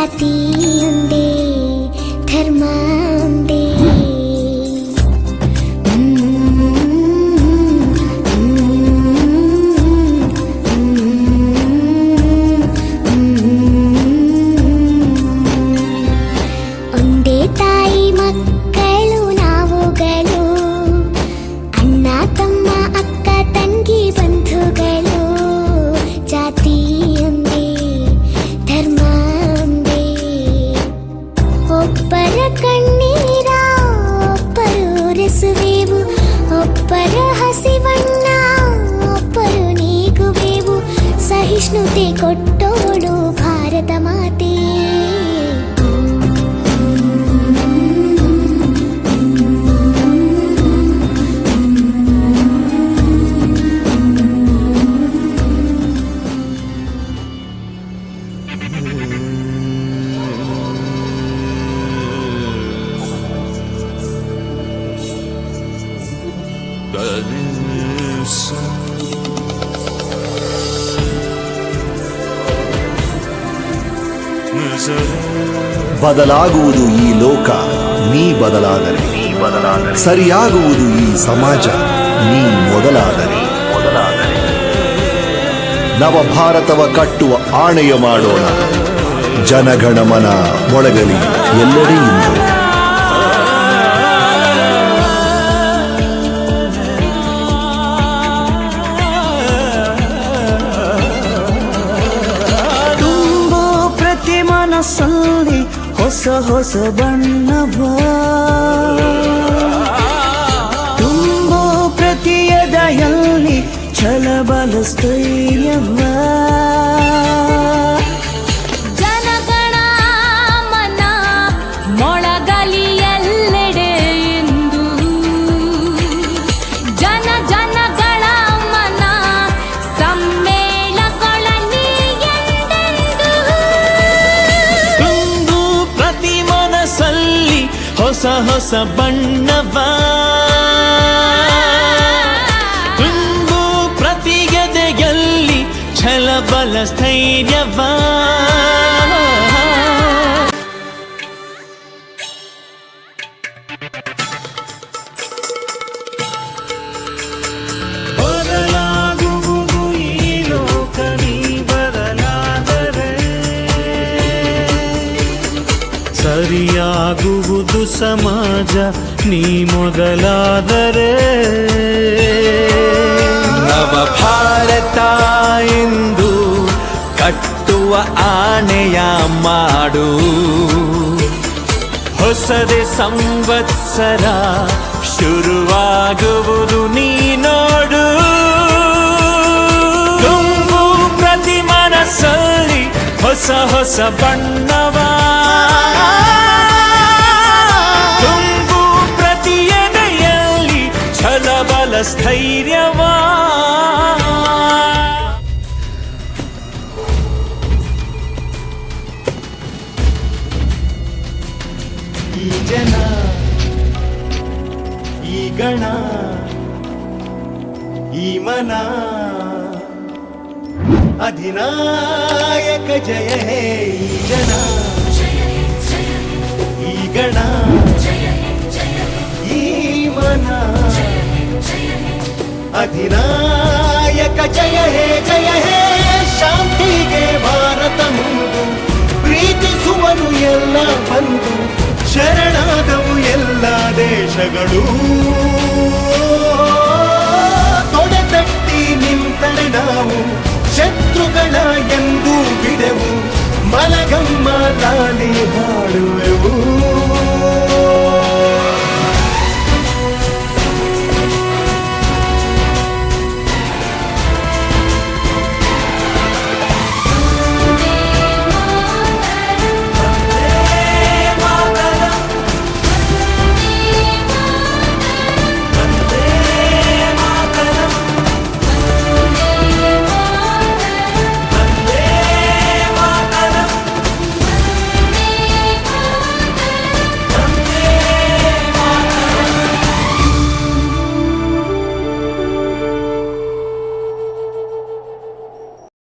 i hati. ಸಹಿಷ್ಣುತೆ ಕೊಟ್ಟೋಳು ಭಾರತ ಮಾತೆ ಬದಲಾಗುವುದು ಈ ಲೋಕ ನೀ ಬದಲಾದರೆ. ಸರಿಯಾಗುವುದು ಈ ಸಮಾಜ ನೀ ಮೊದಲಾದರೆ. ನವ ಭಾರತವ ಕಟ್ಟುವ ಆಣೆಯ ಮಾಡೋಣ. ಜನಗಣಮನ ಮೊಳಗಲಿ ಎಲ್ಲೆಡೆಯಿಂದ ಮನಸ್ಸಲ್ಲಿ ಹೊಸ ಹೊಸ ಬಣ್ಣವ. ತುಂಬೋ ಪ್ರತಿಯದಯಲ್ಲಿ ಛಲ ಛಲಬಲ ಹೊಸ ಹೊಸ ಬಣ್ಣವ. ತುಂಬು ಪ್ರತಿಗದೆಯಲ್ಲಿ ಛಲ ಛಲಬಲ ಸ್ಥೈರ್ಯವ ಸಮಾಜ, ನೀ ಮೊದಲಾದರೆ. ನವ ಭಾರತ ಎಂದು ಕಟ್ಟುವ ಆನೆಯ ಮಾಡು. ಹೊಸದೆ ಸಂವತ್ಸರ ಶುರುವಾಗುವುದು ನೀ ನೋಡು. ತುಂಬು ಪ್ರತಿ ಮನಸ್ಸಲ್ಲಿ ಹೊಸ ಹೊಸ ಬಣ್ಣವ. ಛಲಬಲ ಸ್ಥೈರ್ಯವಾ ಈ ಜನ ಈ ಗಣ ಈ ಮನ ಅಧಿನಾಯಕ ಜಯ ಹೇ ಈ ಅಧಿನಾಯಕ, ಜಯ ಹೇ ಜಯ ಹೇ, ಶಾಂತಿಗೆ ಭಾರತ ಮುಂದು. ಪ್ರೀತಿಸುವನು ಎಲ್ಲ ಬಂದು, ಶರಣಾದವು ಎಲ್ಲ ದೇಶಗಳು. ತೊಡೆತಟ್ಟಿ ನಿಂತರೆ ನಾವು, ಶತ್ರುಗಳ ಎಂದು ಬಿಡೆವು. ಮಲಗಮ್ಮ